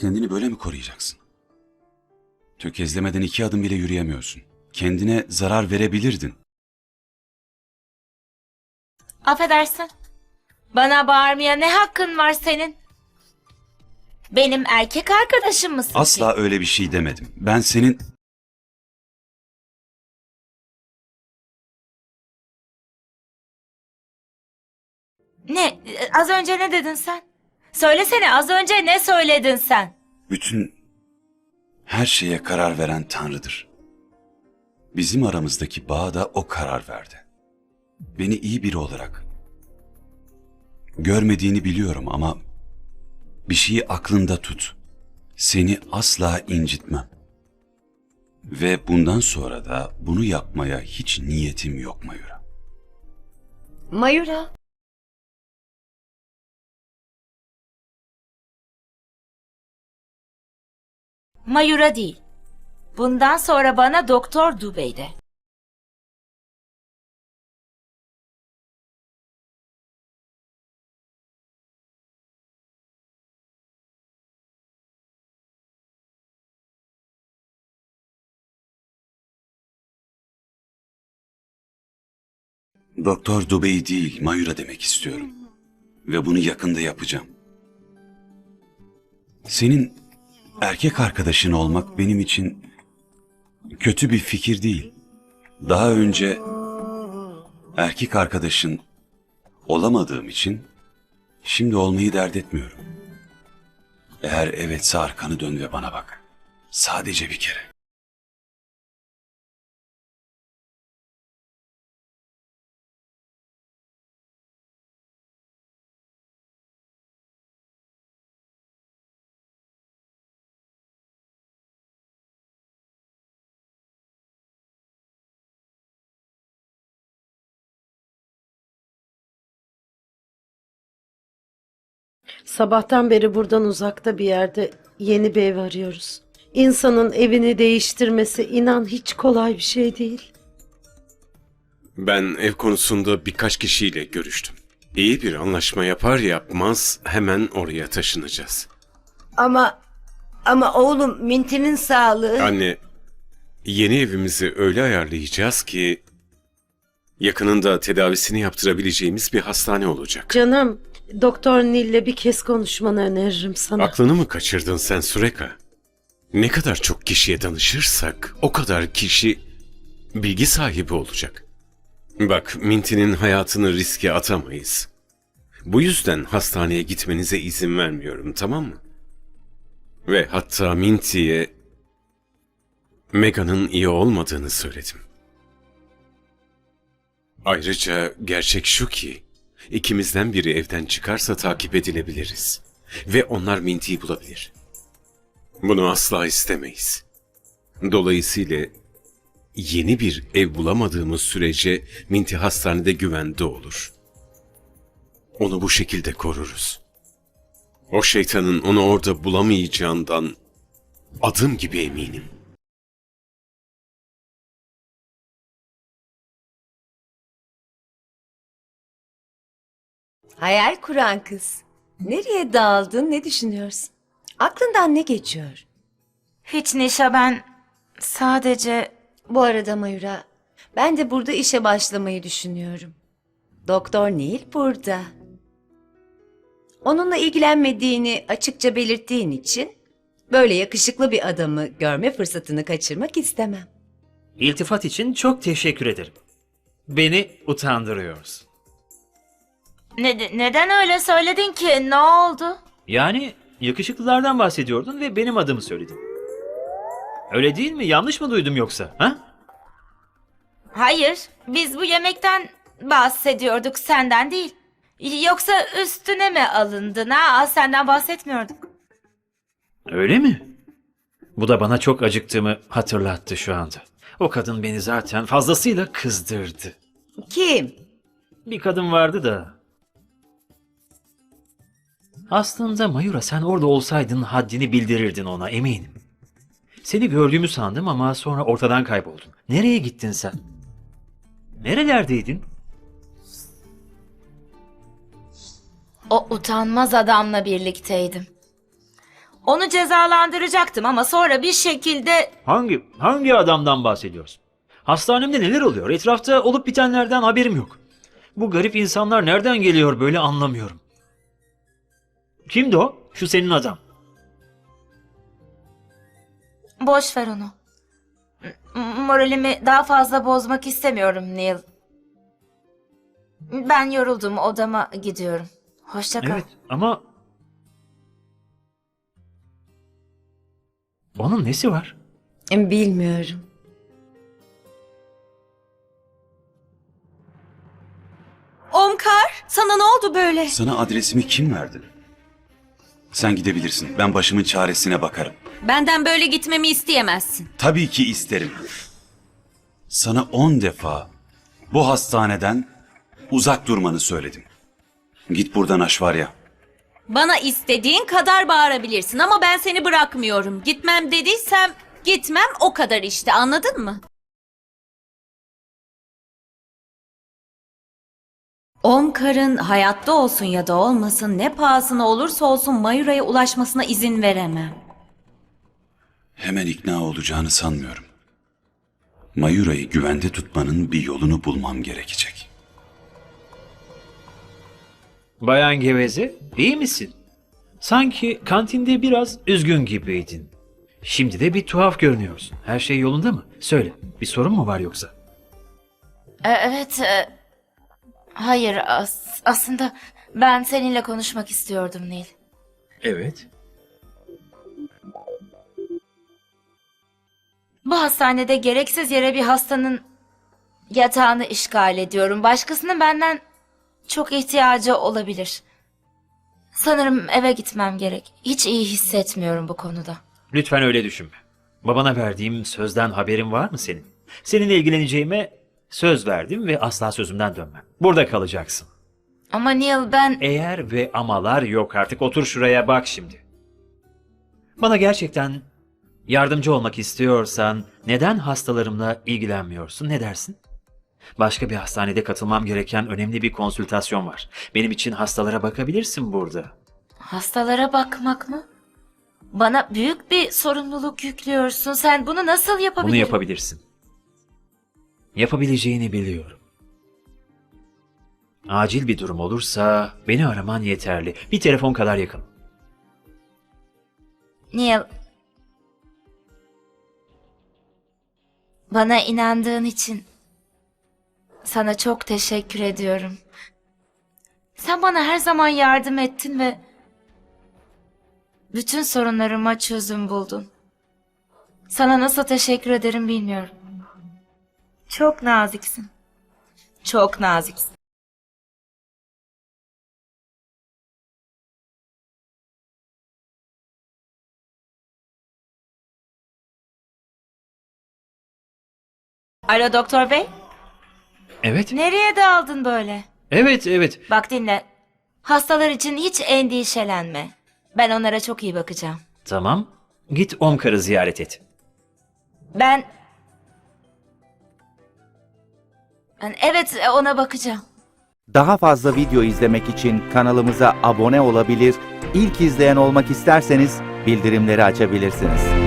Kendini böyle mi koruyacaksın? Tökezlemeden iki adım bile yürüyemiyorsun. Kendine zarar verebilirdin. Affedersin. Bana bağırmaya ne hakkın var senin? Benim erkek arkadaşım mısın? Asla öyle bir şey demedim. Ben senin... Ne? Az önce ne dedin sen? Söylesene az önce ne söyledin sen? Bütün her şeye karar veren Tanrı'dır. Bizim aramızdaki bağa da o karar verdi. Beni iyi biri olarak görmediğini biliyorum ama bir şeyi aklında tut. Seni asla incitmem. Ve bundan sonra da bunu yapmaya hiç niyetim yok Mayura. Mayura. Mayura değil. Bundan sonra bana Doktor Dubey de. Doktor Dubey değil, Mayura demek istiyorum. Ve bunu yakında yapacağım. Senin erkek arkadaşın olmak benim için kötü bir fikir değil. Daha önce erkek arkadaşın olamadığım için şimdi olmayı dert etmiyorum. Eğer evetse arkanı dön ve bana bak. Sadece bir kere. Sabahtan beri buradan uzakta bir yerde yeni bir ev arıyoruz. İnsanın evini değiştirmesi inan hiç kolay bir şey değil. Ben ev konusunda birkaç kişiyle görüştüm. İyi bir anlaşma yapar yapmaz hemen oraya taşınacağız. Ama ama oğlum Minti'nin sağlığı. Anne, yeni evimizi öyle ayarlayacağız ki yakınında tedavisini yaptırabileceğimiz bir hastane olacak. Canım, Doktor Nil'le bir kez konuşmanı öneririm sana. Aklını mı kaçırdın sen Sureka? Ne kadar çok kişiye danışırsak o kadar kişi bilgi sahibi olacak. Bak Minty'nin hayatını riske atamayız. Bu yüzden hastaneye gitmenize izin vermiyorum tamam mı? Ve hatta Minty'ye Mega'nın iyi olmadığını söyledim. Ayrıca gerçek şu ki ikimizden biri evden çıkarsa takip edilebiliriz. Ve onlar Minty'yi bulabilir. Bunu asla istemeyiz. Dolayısıyla yeni bir ev bulamadığımız sürece Minty hastanede güvende olur. Onu bu şekilde koruruz. O şeytanın onu orada bulamayacağından adım gibi eminim. Hayal kuran kız. Nereye daldın ne düşünüyorsun? Aklından ne geçiyor? Hiç Nişa ben sadece Bu arada Mayura, ben de burada işe başlamayı düşünüyorum. Doktor Neil burada. Onunla ilgilenmediğini açıkça belirttiğin için böyle yakışıklı bir adamı görme fırsatını kaçırmak istemem. İltifat için çok teşekkür ederim. Beni utandırıyorsun. Ne, neden öyle söyledin ki? Ne oldu? Yani yakışıklılardan bahsediyordun ve benim adımı söyledin. Öyle değil mi? Yanlış mı duydum yoksa? Ha? Hayır, biz bu yemekten bahsediyorduk senden değil. Yoksa üstüne mi alındın ha? Senden bahsetmiyorduk. Öyle mi? Bu da bana çok acıktığımı hatırlattı şu anda. O kadın beni zaten fazlasıyla kızdırdı. Kim? Bir kadın vardı da. Aslında Mayura sen orada olsaydın haddini bildirirdin ona eminim. Seni gördüğümü sandım ama sonra ortadan kayboldun. Nereye gittin sen? Nerelerdeydin? O utanmaz adamla birlikteydim. Onu cezalandıracaktım ama sonra bir şekilde Hangi hangi adamdan bahsediyorsun? Hastanemde neler oluyor? Etrafta olup bitenlerden haberim yok. Bu garip insanlar nereden geliyor böyle anlamıyorum. Kimdi o? Şu senin adam. boş ver onu. M- Moralimi daha fazla bozmak istemiyorum Neil. Ben yoruldum odama gidiyorum. Hoşça kal. Evet ama... Onun nesi var? Bilmiyorum. Omkar, sana ne oldu böyle? Sana adresimi kim verdi? Sen gidebilirsin. Ben başımın çaresine bakarım. Benden böyle gitmemi isteyemezsin. Tabii ki isterim. Sana on defa bu hastaneden uzak durmanı söyledim. Git buradan Aşvarya. Bana istediğin kadar bağırabilirsin ama ben seni bırakmıyorum. Gitmem dediysem gitmem o kadar işte anladın mı? Omkar'ın hayatta olsun ya da olmasın ne pahasına olursa olsun Mayura'ya ulaşmasına izin veremem. Hemen ikna olacağını sanmıyorum. Mayura'yı güvende tutmanın bir yolunu bulmam gerekecek. Bayan Geveze, iyi misin? Sanki kantinde biraz üzgün gibiydin. Şimdi de bir tuhaf görünüyorsun. Her şey yolunda mı? Söyle, bir sorun mu var yoksa? E, Evet. e, hayır as- aslında ben seninle konuşmak istiyordum Neil. Evet. Bu hastanede gereksiz yere bir hastanın yatağını işgal ediyorum. Başkasının benden çok ihtiyacı olabilir. Sanırım eve gitmem gerek. Hiç iyi hissetmiyorum bu konuda. Lütfen öyle düşünme. Babana verdiğim sözden haberin var mı senin? Seninle ilgileneceğime söz verdim ve asla sözümden dönmem. Burada kalacaksın. Ama Neil ben... Eğer ve amalar yok artık otur şuraya bak şimdi. Bana gerçekten yardımcı olmak istiyorsan neden hastalarımla ilgilenmiyorsun ne dersin? Başka bir hastanede katılmam gereken önemli bir konsültasyon var. Benim için hastalara bakabilirsin burada. Hastalara bakmak mı? Bana büyük bir sorumluluk yüklüyorsun. Sen bunu nasıl Bunu yapabilirsin? yapabilirsin. Yapabileceğini biliyorum. Acil bir durum olursa beni araman yeterli. Bir telefon kadar yakın. Neil. Bana inandığın için sana çok teşekkür ediyorum. Sen bana her zaman yardım ettin ve bütün sorunlarıma çözüm buldun. Sana nasıl teşekkür ederim bilmiyorum. Çok naziksin. Çok naziksin. Alo doktor bey. Evet. Nereye daldın böyle? Evet, evet. Bak dinle. Hastalar için hiç endişelenme. Ben onlara çok iyi bakacağım. Tamam. Git Omkar'ı ziyaret et. Ben... Ben evet ona bakacağım. Daha fazla video izlemek için kanalımıza abone olabilir, ilk izleyen olmak isterseniz bildirimleri açabilirsiniz.